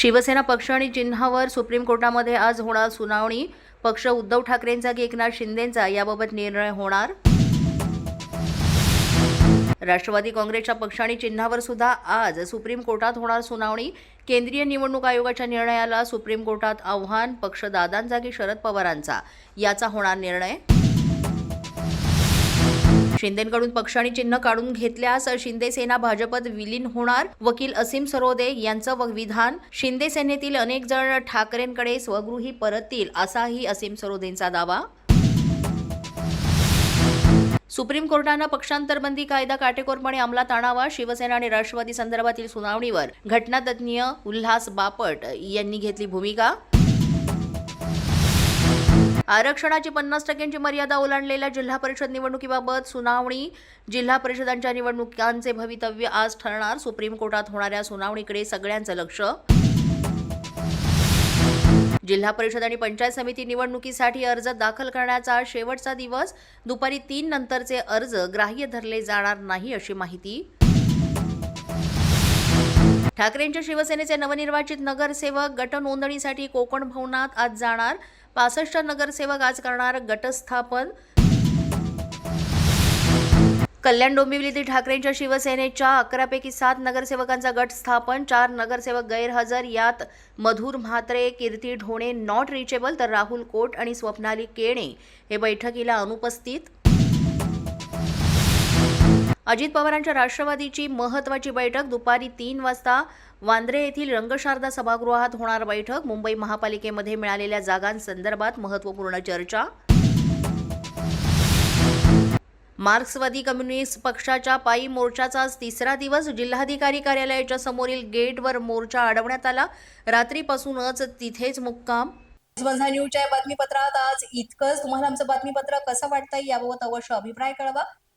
शिवसेना पक्ष आणि चिन्हावर सुप्रीम कोर्टामध्ये आज होणार सुनावणी. पक्ष उद्धव ठाकरेंचा की एकनाथ शिंदेंचा याबाबत निर्णय होणार? राष्ट्रवादी काँग्रेसच्या पक्ष आणि चिन्हावर सुद्धा आज सुप्रीम कोर्टात होणार सुनावणी. केंद्रीय निवडणूक आयोगाच्या निर्णयाला सुप्रीम कोर्टात आव्हान पक्ष दादांचा की शरद पवारांचा? याचा होणार निर्णय. शिंदेकडून पक्ष आणि चिन्ह काढून घेतल्यास शिंदे सेना भाजपत विलीन होणार? वकील असीम सरोदे यांचं व- विधान? शिंदे सेनेतील अनेक जण ठाकरेंकडे स्वगृही परततील असाही असीम सरोदेंचा दावा. सुप्रीम कोर्टानं पक्षांतरबंदी कायदा काटेकोरपणे अंमलात आणावा शिवसेना आणि राष्ट्रवादी संदर्भातील सुनावणीवर घटनातज्ञ उल्हास बापट यांनी घेतली भूमिका. आरक्षणाची पन्नास टक्क्यांची मर्यादा ओलांडलेल्या जिल्हा परिषद निवडणुकीबाबत सुनावणी जिल्हा परिषदांच्या निवडणुकांचे भवितव्य आज ठरणार. सुप्रीम कोर्टात होणाऱ्या सुनावणीकडे सगळ्यांचं लक्ष. जिल्हा परिषद आणि पंचायत समिती निवडणुकीसाठी अर्ज दाखल करण्याचा शेवटचा दिवस. दुपारी तीन नंतरचे अर्ज ग्राह्य धरले जाणार नाही अशी माहिती ठाकरेंच्या शिवसेनेचे नवनिर्वाचित नगरसेवक गट नोंदणीसाठी कोकण भवनात आज जाणार. पासष्ट नगरसेवक आज करणार गटस्थापन. कल्याण डोंबिवली येथील ठाकरेंच्या शिवसेनेच्या अकरापैकी सात नगरसेवकांचा गट स्थापन. चार नगरसेवक गैरहजर यात मधुर म्हात्रे कीर्ती ढोणे नॉट रिचेबल तर राहुल कोट आणि स्वप्नाली केणे हे बैठकीला अनुपस्थित. अजित पवारांच्या राष्ट्रवादीची महत्वाची बैठक दुपारी तीन वाजता वांद्रे येथील रंगशारदा सभागृहात होणार बैठक. मुंबई महापालिकेमध्ये मिळालेल्या जागांसंदर्भात महत्त्वपूर्ण चर्चा. मार्क्सवादी कम्युनिस्ट पक्षाच्या पायी मोर्चाचा आज तिसरा दिवस. जिल्हाधिकारी कार्यालयाच्या समोरील गेटवर मोर्चा अडवण्यात आला. रात्रीपासूनच तिथेच मुक्काम. माझा न्यूजच्या बातमीपत्रात आज इतकंच. तुम्हाला आमचं बातमीपत्र कसं वाटतंय याबाबत अवश्य अभिप्राय कळवा.